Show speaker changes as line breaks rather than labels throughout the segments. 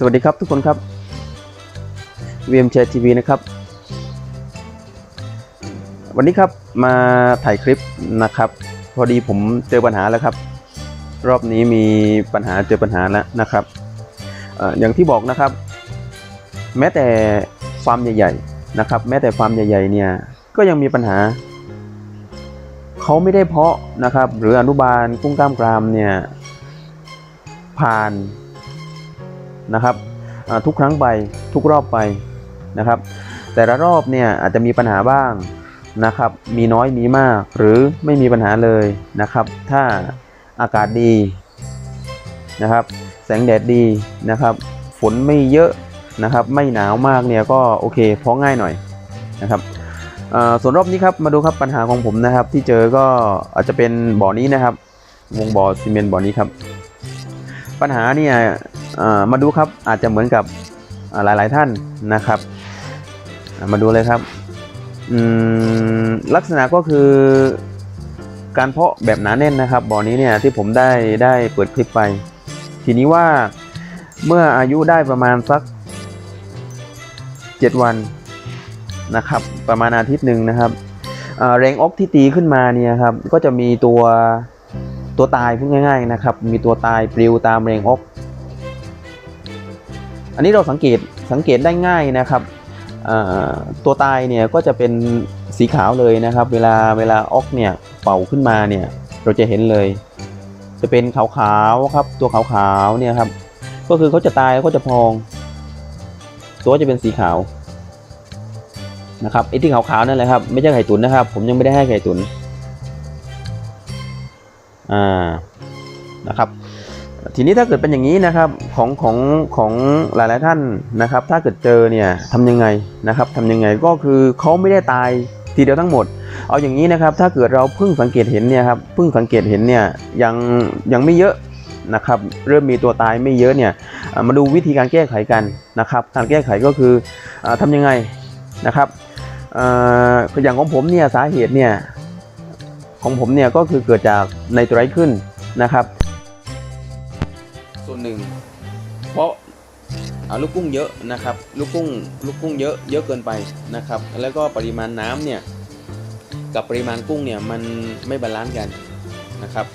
สวัสดีครับทุกคนครับ VM Chat TV นะครับ วันนี้ครับมาถ่ายคลิปนะครับ พอดีผมเจอปัญหาแล้วครับ รอบนี้มีปัญหาเจอปัญหาแล้วนะครับอออย่างที่บอกนะครับ แม้แต่ฟาร์มใหญ่ๆนะครับ แม้แต่ฟาร์มใหญ่ๆเนี่ยก็ยังมีปัญหาเขาไม่ได้เพาะนะครับ หรืออนุบาลกุ้งกล้ามกรามเนี่ยผ่าน นะครับทุกครั้งไปทุกรอบไปนะครับ แต่ละรอบเนี่ยอาจจะมีปัญหาบ้างนะครับ มีน้อยมีมากหรือไม่มีปัญหาเลยนะครับ ถ้าอากาศดีนะครับ แสงแดดดีนะครับ ฝนไม่เยอะนะครับ ไม่หนาวมากเนี่ยก็โอเคเพราะง่ายหน่อยนะครับส่วนรอบนี้ครับมาดูครับปัญหาของผมนะครับ ที่เจอก็อาจจะเป็นบ่อนี้นะครับ วงบ่อซีเมนต์บ่อนี้ครับ ปัญหาเนี่ย มาดูครับอาจจะเหมือนกับอ่าหลาย ๆ ท่านนะครับ มาดูเลยครับลักษณะก็คือการเพาะแบบหนาแน่นนะครับบ่อนี้เนี่ยที่ผมได้ได้เปิดคลิปไป ทีนี้ว่าเมื่ออายุได้ประมาณสัก 7 วันนะครับ ประมาณอาทิตย์หนึ่งนะครับแรงอกที่ตีขึ้นมาเนี่ยครับก็จะมีตัวตัวตายพูดง่าย ๆ นะครับ มีตัวตายปลิวตามแรงอก อันนี้เราสังเกตสังเกตได้ง่ายนะครับตัวตายเนี่ยก็จะเป็นสีขาวเลยนะครับ เวลาเวลาอกเนี่ยเป่าขึ้นมาเนี่ยเราจะเห็นเลย จะเป็นขาวๆครับ ตัวขาวๆเนี่ยครับ ก็คือเขาจะตายแล้วก็จะพอง ตัวจะเป็นสีขาวนะครับไอ้ที่ขาวๆนั่นแหละครับ ไม่ใช่ไข่ตุ๋นนะครับ ผมยังไม่ได้ให้ไข่ตุ๋นอ่านะครับ ทีนี้ถ้าเกิดเป็นอย่างนี้นะครับของของของหลายๆท่านนะครับ ถ้าเกิดเจอเนี่ยทำยังไงนะครับทำยังไงก็คือเขาไม่ได้ตายทีเดียวทั้งหมด เอาอย่างนี้นะครับ ถ้าเกิดเราเพิ่งสังเกตเห็นเนี่ยครับเพิ่งสังเกตเห็นเนี่ยยังยังไม่เยอะนะครับเริ่มมีตัวตายไม่เยอะเนี่ยมาดูวิธีการแก้ไขกันนะครับ การแก้ไขก็คืออาทำยังไงนะครับอย่างของผมเนี่ยสาเหตุเนี่ยของผมเนี่ยก็คือเกิดจากไนโตรไลท์ขึ้นนะครับ หนึ่งเพราะเอาลูกกุ้งเยอะนะครับ ลูกกุ้งลูกกุ้งเยอะเยอะเกินไปนะครับ แล้วก็ปริมาณน้ำเนี่ยกับปริมาณกุ้งเนี่ยมันไม่บาลานซ์กันนะครับ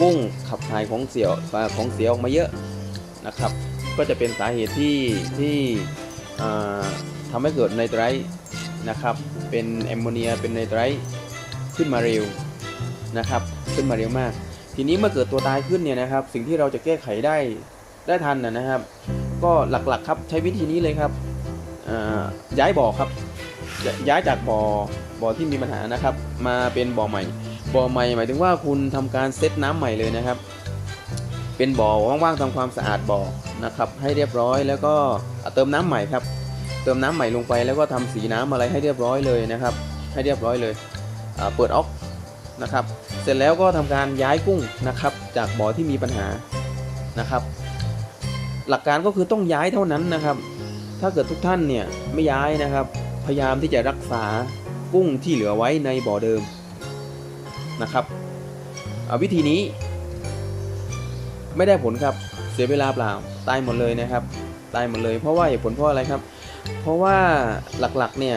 กุ้งขับถ่ายของเสียของเสียออกมาเยอะนะครับ ก็จะเป็นสาเหตุที่ที่ทำให้เกิดไนโตรนะครับ เป็นแอมโมเนียเป็นไนโตรขึ้นมาเร็วนะครับ ขึ้นมาเร็วมาก ทีนี้เมื่อเกิดตัวตายขึ้นเนี่ยนะครับ สิ่งที่เราจะแก้ไขได้ได้ทันนะครับ ก็หลักๆครับใช้วิธีนี้เลยครับย้ายบ่อครับยย้ายจากบ่อบ่อที่มีปัญหานะครับ มาเป็นบ่อใหม่บ่อใหม่หมายถึงว่าคุณทำการเซตน้ำใหม่เลยนะครับ เป็นบ่อว่างๆทำความสะอาดบ่อนะครับ ให้เรียบร้อยแล้วก็เติมน้ำใหม่ครับ เติมน้ำใหม่ลงไปแล้วก็ทำสีน้ำอะไรให้เรียบร้อยเลยนะครับ ให้เรียบร้อยเลยเปิดออกนะครับ เสร็จแล้วก็ทำการย้ายกุ้งนะครับ จากบ่อที่มีปัญหานะครับ หลักการก็คือต้องย้ายเท่านั้นนะครับ ถ้าเกิดทุกท่านเนี่ยไม่ย้ายนะครับ พยายามที่จะรักษากุ้งที่เหลือไว้ในบ่อเดิมนะครับวิธีนี้ ไม่ได้ผลครับเสียเวลาเปล่าตายหมดเลยนะครับ ตายหมดเลยเพราะว่าเหตุผลเพราะอะไรครับ เพราะว่าหลักๆเนี่ย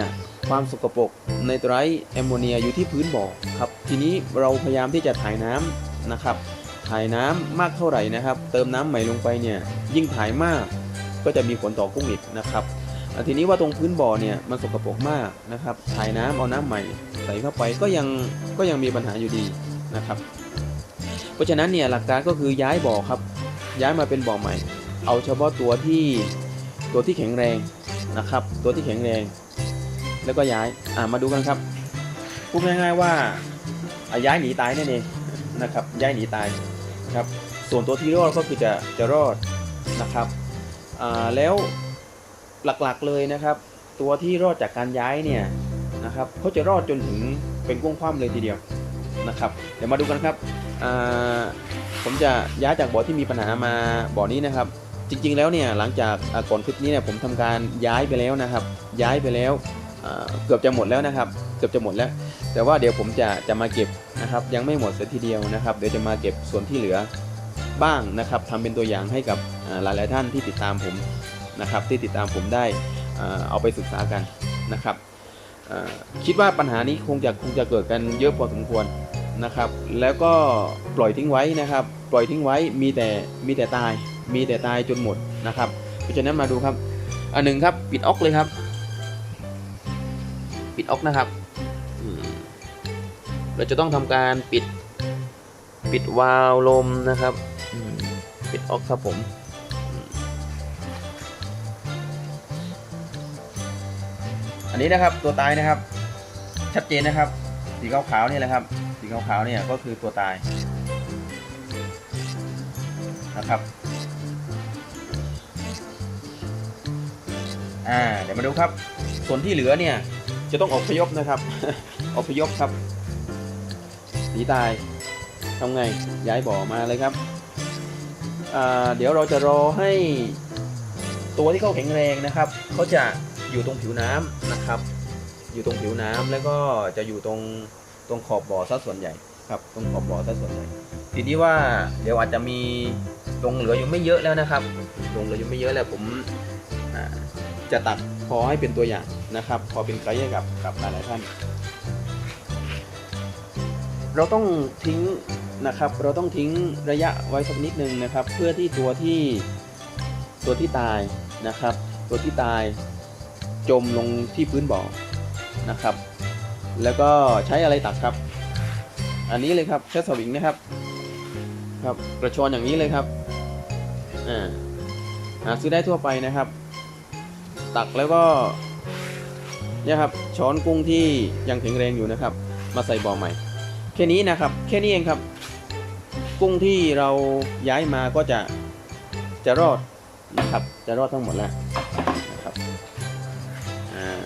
ความสกปรกไนโตรไลท์แอมโมเนียอยู่ที่พื้นบ่อครับทีนี้เราพยายามที่จะถ่ายน้ำนะครับ ถ่ายน้ำมากเท่าไหร่นะครับ เติมน้ำใหม่ลงไปเนี่ยยิ่งถ่ายมาก ก็จะมีผลต่อกุ้งอีกนะครับทีนี้ว่าตรงพื้นบ่อเนี่ยมันสกปรกมากนะครับ ถ่ายน้ำเอาน้ำใหม่ใส่เข้าไปก็ยังก็ยังมีปัญหาอยู่ดีนะครับ เพราะฉะนั้นเนี่ยหลักการก็คือย้ายบ่อครับ ย้ายมาเป็นบ่อใหม่ เอาเฉพาะตัวที่ตัวที่แข็งแรงนะครับ ตัวที่แข็งแรง แล้วก็ย้ายอ่ามาดูกันครับพูดง่ายๆว่าอะย้ายหนีตายนั่นเองนะครับย้ายหนีตายนะครับส่วนตัวที่รอดก็คือจะจะรอดนะครับอ่าแล้วหลักๆเลยนะครับ ตัวที่รอดจากการย้ายเนี่ยนะครับเขาจะรอดจนถึงเป็นกุ้งคว่ำเลยทีเดียวนะครับเดี๋ยวมาดูกันครับอ่าผมจะย้ายจากบ่อที่มีปัญหามาบ่อนี้นะครับ จริงๆแล้วเนี่ยหลังจากก่อนคลิปนี้เนี่ยผมทำการย้ายไปแล้วนะครับ ย้ายไปแล้ว เกือบจะหมดแล้วนะครับ เกือบจะหมดแล้ว แต่ว่าเดี๋ยวผมจะจะมาเก็บนะครับ ยังไม่หมดเสียทีเดียวนะครับ เดี๋ยวจะมาเก็บส่วนที่เหลือบ้างนะครับทำเป็นตัวอย่างให้กับอ่าหลาย ๆ ท่านที่ติดตามผมนะครับ ที่ติดตามผมได้เอาไปศึกษากันนะครับคิดว่าปัญหานี้คงจะคงจะเกิดกันเยอะพอสมควรนะครับ แล้วก็ปล่อยทิ้งไว้นะครับ ปล่อยทิ้งไว้มีแต่มีแต่ตาย มีแต่ตายจนหมดนะครับ เพราะฉะนั้นมาดูครับอันหนึ่งครับปิดออกเลยครับ ปิดออกนะครับเราจะต้องทำการปิดปิดวาล์วลมนะครับปิดออกครับผมอืมอันนี้นะครับตัวตายนะครับ ชัดเจนนะครับ สีขาวๆนี่แหละครับ สีขาวๆเนี่ยก็คือตัวตายนะครับอ่าเดี๋ยวมาดูครับ ส่วนที่เหลือเนี่ย จะต้องอพยพนะครับอพยพครับหนีตายทำไงย้ายบ่อมาเลยครับเดี๋ยวเราจะรอให้ตัวที่เขาแข็งแรงนะครับเขาจะอยู่ตรงผิวน้ำนะครับ อยู่ตรงผิวน้ำแล้วก็จะอยู่ตรงตรงขอบบ่อซะส่วนใหญ่ครับตรงขอบบ่อซะส่วนใหญ่ทีนี้ว่าเดี๋ยวอาจจะมีตรงเหลืออยู่ไม่เยอะแล้วนะครับตรงเหลืออยู่ไม่เยอะแล้วผมจะตัด พอให้เป็นตัวอย่างนะครับ พอเป็นไกด์ให้กับกับหลายๆท่าน เราต้องทิ้งนะครับ เราต้องทิ้งระยะไว้สักนิดนึงนะครับ เพื่อที่ตัวที่ตัวที่ตายนะครับ ตัวที่ตายจมลงที่พื้นบ่อนะครับ แล้วก็ใช้อะไรตักครับ อันนี้เลยครับใช้สวิงนะครับ ครับกระชอนอย่างนี้เลยครับอ่าหาซื้อได้ทั่วไปนะครับ ตักแล้วก็เนี่ยครับช้อนกุ้งที่ยังแข็งแรงอยู่นะครับ มาใส่บ่อใหม่ แค่นี้นะครับ แค่นี้เองครับ กุ้งที่เราย้ายมาก็จะจะรอดนะครับ จะรอดทั้งหมดแล้วนะครับอ่า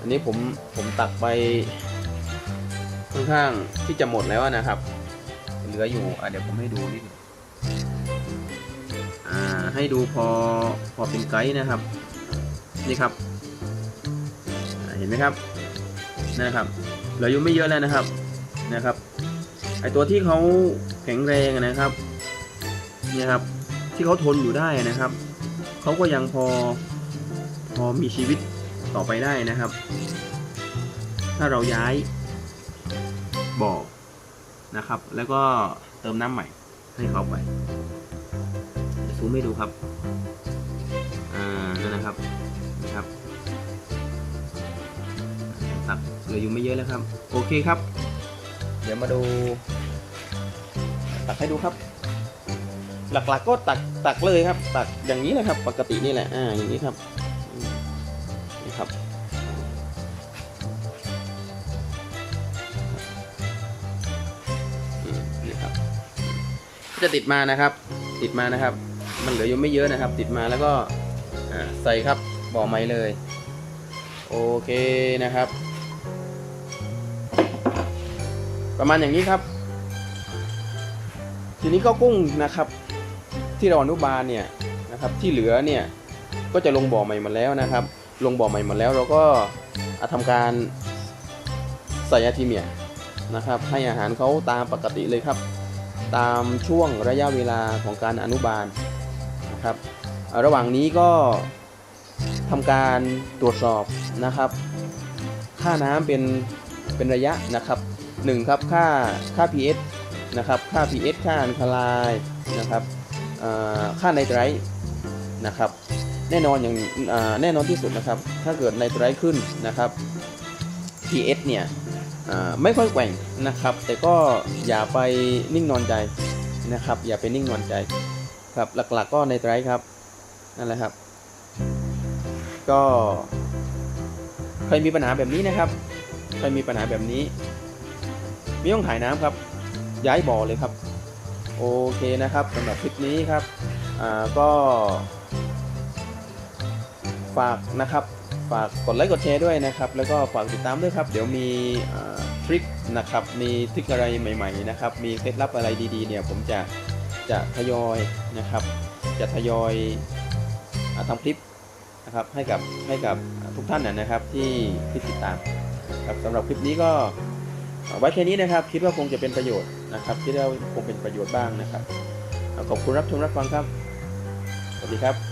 อันนี้ผมผมตักไปค่อนข้างที่จะหมดแล้วนะครับ เหลืออยู่อะเดี๋ยวผมให้ดูนิดหนึ่ง ให้ดูพอพอเป็นไกด์นะครับ นี่ครับ เห็นไหมครับนะครับเหลืออยู่ไม่เยอะแล้วนะครับนะครับไอตัวที่เขาแข็งแรงนะครับเนี่ยครับที่เขาทนอยู่ได้นะครับเขาก็ยังพอพอมีชีวิตต่อไปได้นะครับ ถ้าเราย้ายบ่อนะครับ แล้วก็เติมน้ำใหม่ให้เขาไป ซูมให้ดูครับ อ่านั่นนะครับนะครับตักเหลืออยู่ไม่เยอะแล้วครับ โอเคครับ เดี๋ยวมาดู ตักให้ดูครับ หลักๆก็ตักตักเลยครับ ตักอย่างนี้เลยครับ ปกตินี่แหละ อ่า อย่างนี้ครับนี่ครับอืมนี่ครับ จะติดมานะครับ ติดมานะครับ มันเหลืออยู่ไม่เยอะนะครับ ติดมาแล้วก็ใส่ครับบ่อไม้เลย โอเคนะครับ ประมาณอย่างนี้ครับ ทีนี้ก็กุ้งนะครับ ที่เราอนุบาลเนี่ยนะครับ ที่เหลือเนี่ยก็จะลงบ่อใหม่หมดแล้วนะครับ ลงบ่อใหม่หมดแล้วเราก็อะทำการใส่อาทิเมียนะครับ ให้อาหารเขาตามปกติเลยครับ ตามช่วงระยะเวลาของการอนุบาล นะครับ ระหว่างนี้ก็ทำการตรวจสอบนะครับ ค่าน้ำเป็นเป็นระยะนะครับหนึ่งครับค่าค่า pH นะครับ ค่า pH ค่าอัลคาไลน์นะครับค่าไนไตรท์นะครับ แน่นอนอย่างแน่นอนที่สุดนะครับ ถ้าเกิดไนไตรท์ขึ้นนะครับ pH เนี่ยไม่ค่อยแกว่งนะครับ แต่ก็อย่าไปนิ่งนอนใจนะครับ อย่าไปนิ่งนอนใจ ครับหลักๆก็ไนไตร์ครับนั่นแหละครับ ก็ใครมีปัญหาแบบนี้นะครับใครมีปัญหาแบบนี้ไม่ต้องถ่ายน้ำครับ ย้ายบ่อเลยครับ โอเคนะครับสำหรับคลิปนี้ครับอ่าก็ ฝากนะครับฝากกดไลค์กดแชร์ด้วยนะครับ แล้วก็ฝากติดตามด้วยครับ เดี๋ยวมีทริคนะครับ มีทริคอะไรใหม่ ๆ นะครับ มีเคล็ดลับอะไรดีๆ เนี่ย ผมจะ จะทยอยนะครับ จะทยอยอทำคลิปนะครับให้กับให้กับทุกท่านนนะครับที่ที่ติดตามครับสำหรับคลิปนี้ก็ไว้แค่นี้นะครับ คิดว่าคงจะเป็นประโยชน์นะครับคิดว่าคงเป็นประโยชน์บ้างนะครับขอบคุณรับชมรับฟังครับ สวัสดีครับ